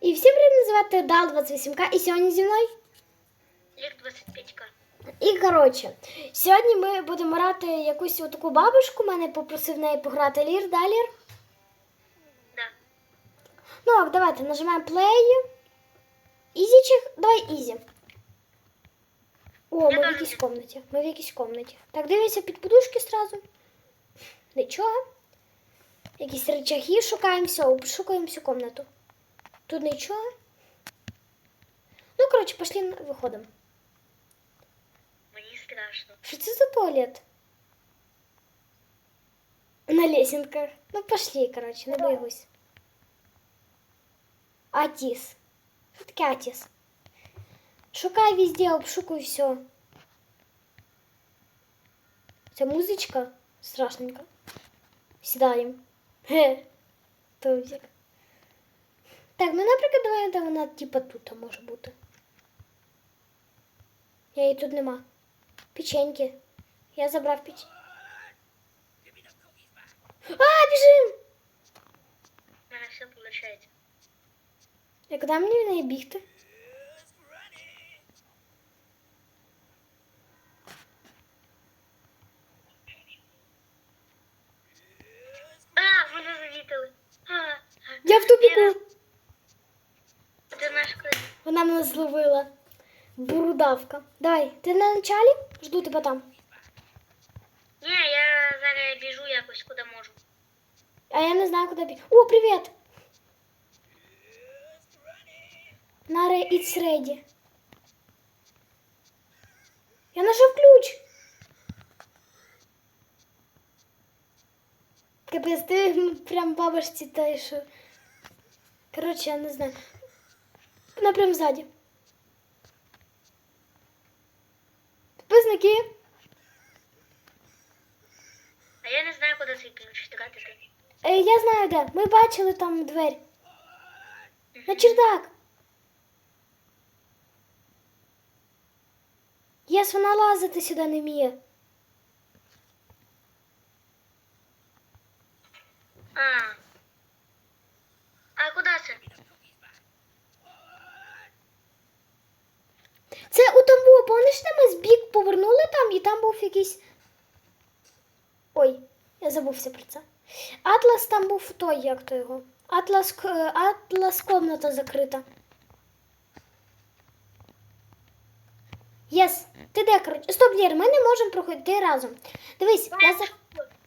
І всім привіт, мене звати Дал 28К, і сьогодні зі мною. Лік 25к. І коротше, сьогодні ми будемо грати якусь таку бабушку. Мене попросив неї пограти лір, да, лір? Да. Ну, ок, давайте нажимаємо play. Ізічик, давай ізі. О, Я ми в якійсь комнаті. Ми в якійсь комнаті. Так, дивимося під подушки сразу. Нічого. Якісь речаги шукаємо, все, обшукуємо всю комнату. Тут нічого. Ну, коротше, пошли, на- виходимо. Мені страшно. Что это за туалет? На лесенках. Ну пошли, короче, не боюсь. Атіс. Що таке Атіс? Шукай везде, обшукуй все. Ця музичка страшненька. Сідаємо. Ге. Товзик. Так, ну, наприклад, давай де вона типа тут може бути. Я її тут нема. Печеньки. Я забрав печ. А, біжим! У мене все виходить. І куди мені в неї бігти? А, мене завітили. А, Я в тупіку. Це наш клас. Вона мене зловила. Бурудавка. Давай, ти на началі? Жду тебе там. Ні, я зараз біжу якось куди можу. А я не знаю, куди бігти. О, привіт! Наре, it's ready. Я знайшов ключ. Капець, ти м, прям бабушці та що. Коротше, я не знаю. Вона прям ззаді. Підписники. А я не знаю, куди цей ключ втратити. Е, я знаю де. Ми бачили там двері. На чердак. Єс, вона лазити сюди не вміє. А куди це? Це у там було, помниш, де ми збік повернули там, і там був якийсь. Ой, я забувся про це. Атлас там був той, як то його. Атлас, Атлас комната закрита. Єс, ти де, коротше? Стоп, Лєр, ми не можемо проходити разом. Дивись, я за...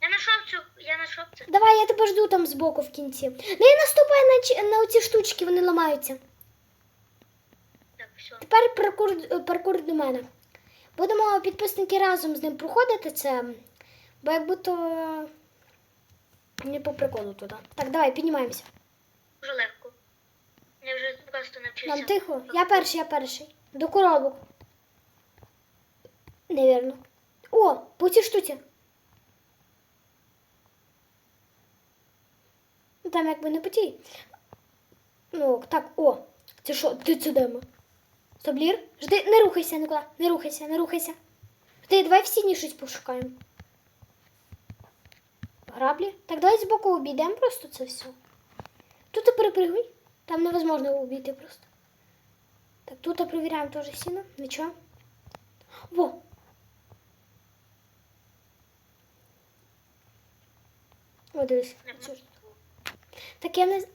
Я знайшов цю, я знайшов це. Давай, я тебе жду там збоку в кінці. Не наступай на, чи- на оці штучки, вони ламаються. Так, все. Тепер паркур, паркур до мене. Будемо підписники разом з ним проходити це, бо як будто не по приколу туди. Так, давай, піднімаємося. Дуже легко. Я вже просто навчився. Нам тихо. Я перший, я перший. До коробок. Невірно. О, по цій штуці. Ну, Там якби не по тій. Ну, так, о. Це що? Ти це де ми? Стоблір? Жди, не рухайся нікуди. Не рухайся, не рухайся. Жди, давай в сіні щось пошукаємо. Граблі? Так, давай збоку обійдемо просто це все. Тут перепригуй. Там невозможно обійти просто. Так, тут перевіряємо теж сіно. Нічого. Во! О, дивись. Так я не. з-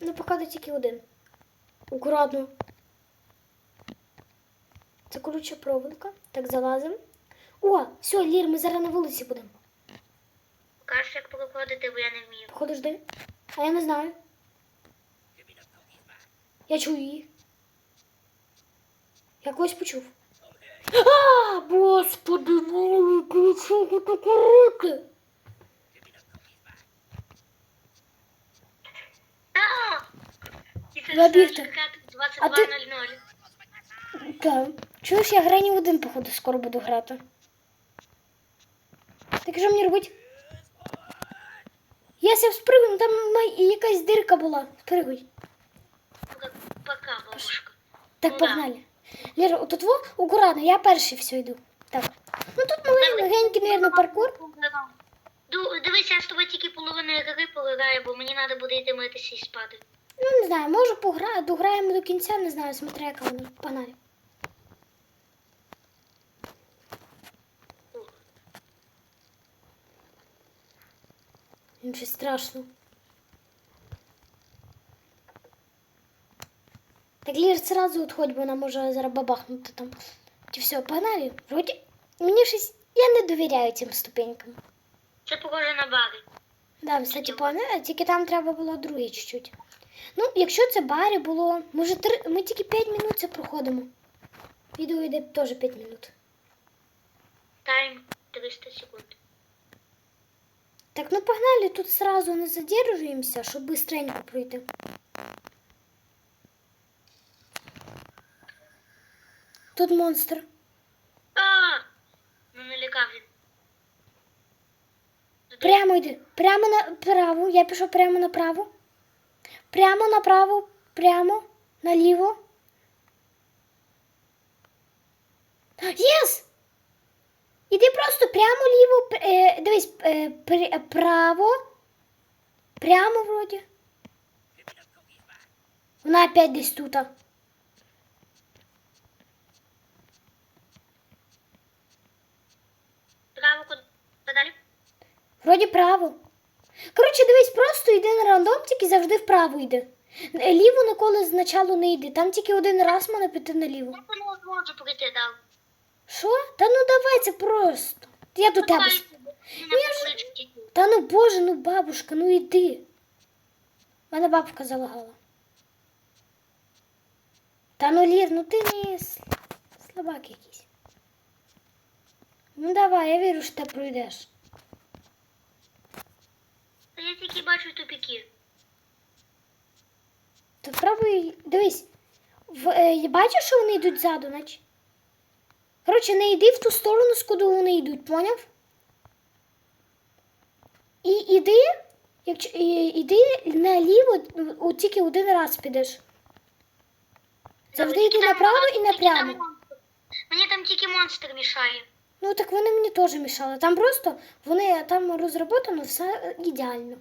Ну, походу тільки один. Акуратно. Це колюча проволока. Так, залазимо. О, все, Лір, ми зараз на вулиці будемо. Покажеш, як проходити, бо я не вмію. Походу жди. А я не знаю. Я чую її. Я когось почув. А, господи, ти чого таке руки? Секрет А ти- 22.00. Так. Чуєш, я грані в один, походу, скоро буду грати. Так що мені робити? Я спригну, там май- якась дирка була. Спригуй. Пока, бабушка. Так, погнали. Лера, тут во, акуратно, я перший все йду. Так. Ну тут маленький, наверное, паркур. Дивись, я з тобою тільки половиною гри полагаю, бо мені треба буде йти митися і спати. Ну, не знаю, може погра... дограємо до кінця, не знаю, смотря яка вона. Погнали. Він щось страшно. Так Лір сразу отходь, бо вона може зараз бабахнути там. Чи все, погнали? Вроді, мені щось. Я не довіряю цим ступенькам. Це похоже на баги. Да, кстати, погнали, тільки там треба було друге чуть-чуть. Ну, якщо це барі було, може, три... ми тільки 5 минут це проходимо. Відео йде теж 5 минут. Тайм 300 секунд. Так, ну погнали, тут сразу не задержуємося, щоб быстренько пройти. Тут монстр. А! Ну налякав він. Прямо йди. Прямо направо. Я пішов прямо направо. Прямо направо. Прямо. Наліво. Єс! Іди просто прямо ліво. Е, дивись, е, пр- право. Прямо вроді. Вона опять десь тут. Право куди далі? Вроді право. Коротше, дивись, просто йди на рандом, тільки завжди вправо йди. Е, Ліво ніколи спочатку не йди. Там тільки один раз можна піти наліво. Я не можу прийти дав. Що? Та ну давай це просто. Я до тебе. с- Мене покличуть. Та ну боже, ну бабушка, ну йди. Мене бабушка залагала. Та ну Лір, ну ти не слабак якийсь. Ну давай, я вірю, що ти пройдеш. Та я тільки бачу тупіки. То пробуй, дивись. В, е, бачиш, що вони йдуть ззаду, наче? Коротше, не йди в ту сторону, з куди вони йдуть, поняв? І іди, якщо, і, іди наліво, от тільки один раз підеш. Завжди йди направо і напрямо. Мені там тільки монстр мішає. Ну так вони мені теж мішали. Там просто вони там розроблено все ідеально.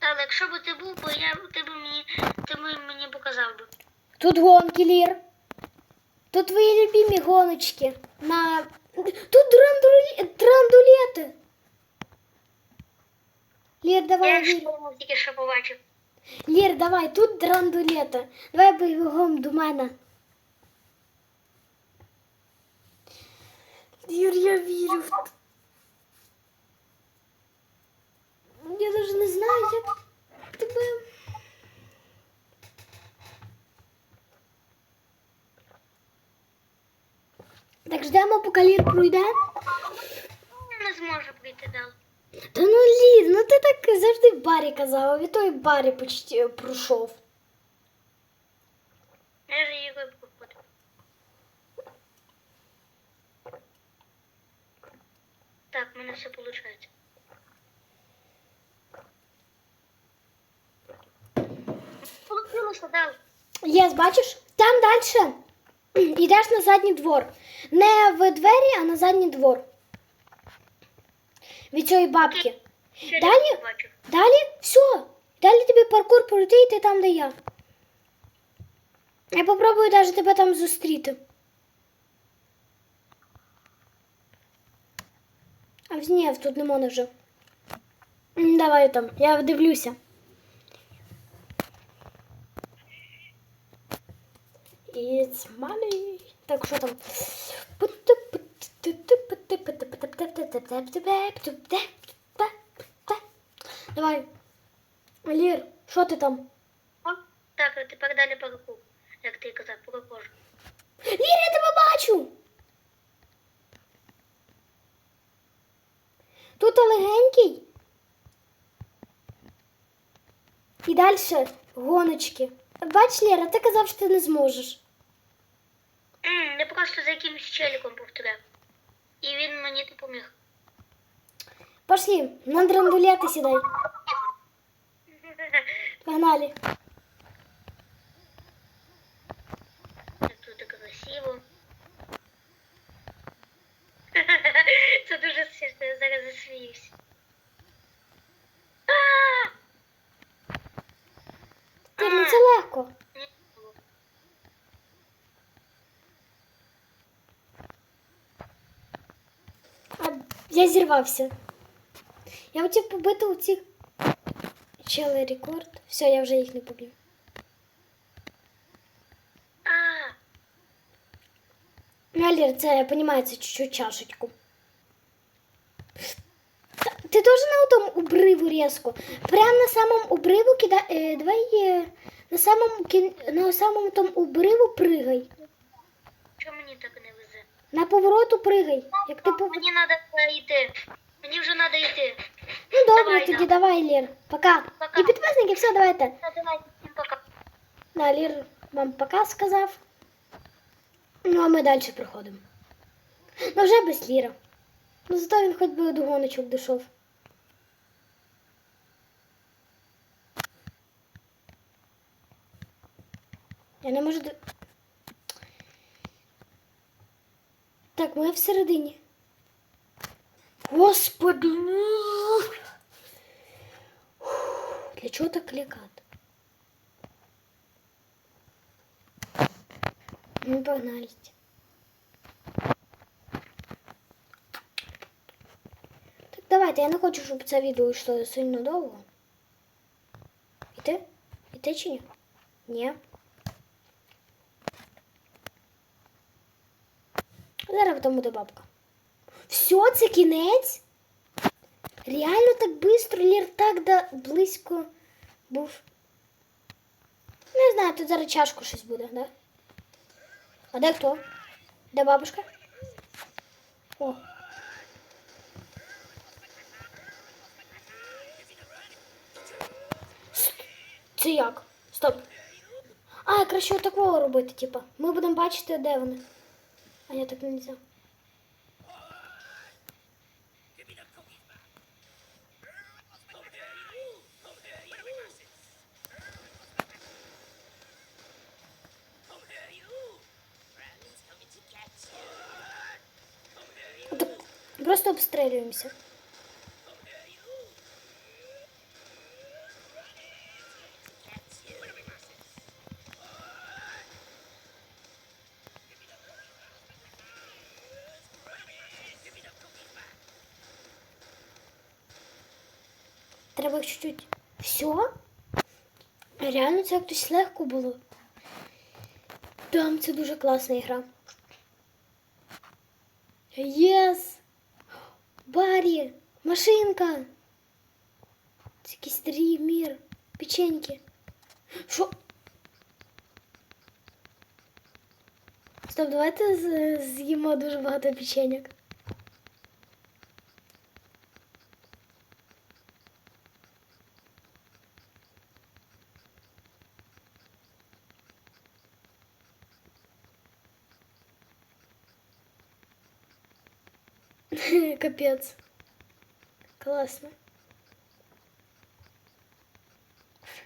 Але якщо б ти був, бо я ти б мені ти б мені показав би. Тут гонки, Лір. Тут твої любимі гоночки. На... Тут драндулі... драндулети. Лір, давай, Я Лір. ж тільки що побачив. Лір, давай, тут драндулети. Давай бігом до мене. Лір, я вірю в т- Я навіть не знаю, як тебе. Так ждемо, поки Лір пройде. Я не зможу прийти далі. Та ну Лір, ну ти так завжди в барі казав, а від той барі почти пройшов. Я ж її випустив. Так, в мене все виходить. Получилося, дав. Єс, бачиш? Там далі Йдеш на задній двор. Не в двері, а на задній двор. Від цієї бабки. Ще Далі? Далі все. Далі тобі паркур пройти і ти там, де я. Я попробую навіть тебе там зустріти. А ні, тут не можна вже. Давай там, я дивлюся. It's money. Так, що там? Давай. Лір, що ти там? О, так, а тепер далі паркур. Як ти казав, прохожу. Лір, я тебе бачу. Тут легенький. І далі гоночки. Бач, Лєра, ти казав, що ти не зможеш. М, Я просто за якимось челіком повторяв. І він мені допоміг. Пошли, на драндулети сідай. Погнали. Як тут красиво. Це дуже смішно, я зараз засміюсь. Ти, ну, це легко. Ні. А я зірвався. Я хотів побити у цих чели рекорд. Все, я вже їх не поб'ю. Алір, це, я розумію, це чуть-чуть чашечку. Ти теж на тому обриву різко. Прямо на самому обриву кидай. Е, давай е, на самому на самому тому обриву пригай. чому мені так не? На повороту пригай. Як ти пов... Мені треба йти. Мені вже треба йти. Ну добре, Давай, тоді да. давай, Лір. Пока. Пока. І підписники, все, давайте. Та давай, всім пока. Да, Лір вам пока сказав. Ну, а ми далі проходимо. Ну, вже без Ліра. Ну, зато він хоч би до гоночок дійшов. Я не можу. до- Так, ми всередині. Господи. ну. Для чого так лякати? Ну, погнали. Так давайте, я не хочу, щоб це відео йшло сильно довго. Іти? Іти чи ні? Ні. Зараз там буде бабка. Все, це кінець? Реально так швидко, Лір так да близько був. Не знаю, тут зараз чашку щось буде, да? А де хто? Де бабушка? О. Це як? Стоп. А, краще такого робити, типа. Ми будемо бачити, де вони. А я так не можна. Так, Просто обстрілюємося. Треба чуть-чуть. Все? Реально це якось легко було. Там це дуже класна гра. Єс! Барі! Машинка! Це якийсь старий мір. Печеньки. Що? Стоп, давайте з'їмо дуже багато печеньок. Капець. Класно.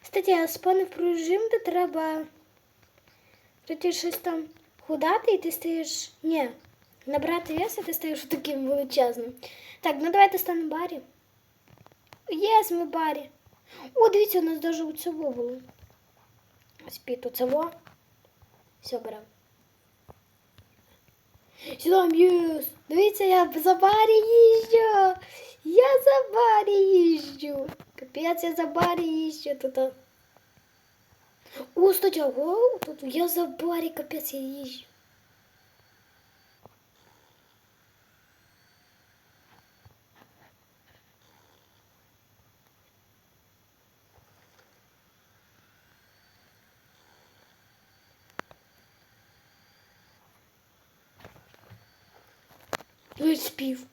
Кстати, я спонив про режим, де треба. То ти щось там худати і ти стаєш. Ні. Набрати вес, і ти стаєш таким величезним. Так, ну давайте станемо барі. Єс, ми барі. О, дивіться, у нас навіть у цього було. Ось під у цього. Все беремо. Сюди єс. Дивіться, я за барі їжджу. Я за барі їжджу. Капець, я за барі їжджу тут. О, кстати, ого, тут я за барі, капець, я їжджу. Спів.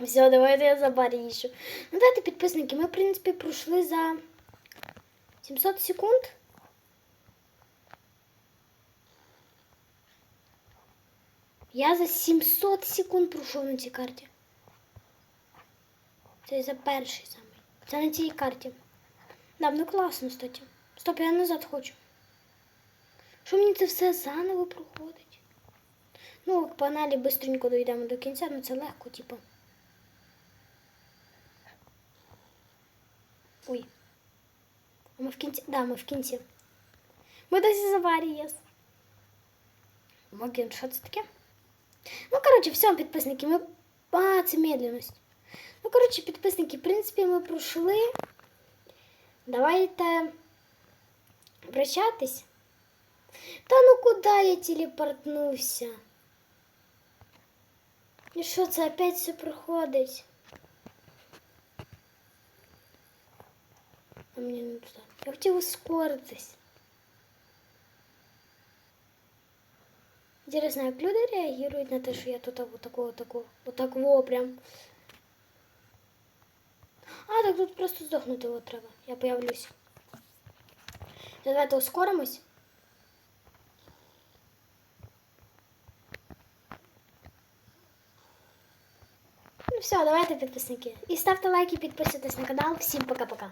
Все, давайте я за барі. Ну, давайте, підписники, ми, в принципі, пройшли за 700 секунд. Я за 700 секунд пройшов на цій карті. Це за перший самий. Це на цій карті. Да, ну класно, кстати. Стоп, я назад хочу. Що мені це все заново проходить? Ну, панелі бистренько дійдемо до кінця, ну це легко, типу. Ой. А ми в кінці. Да, ми в кінці. Ми досі з аварії. Моген, що це таке? Ну, коротше, все, підписники, ми. А, це медленність. Ну, коротше, підписники, в принципі, ми пройшли. Давайте прощатись. Та ну куди я телепортнувся? І що це опять все проходить? А мені не туди. Я хотів ускоритись. Интересно, як люди реагують на те, що я тут вот такого, такого, вот так во прям. А, так тут просто здохнути от треба. Я появлюсь. Давайте ускоримось. Ну все, давайте підписники. І ставте лайки, підписуйтесь на канал. Всім пока-пока.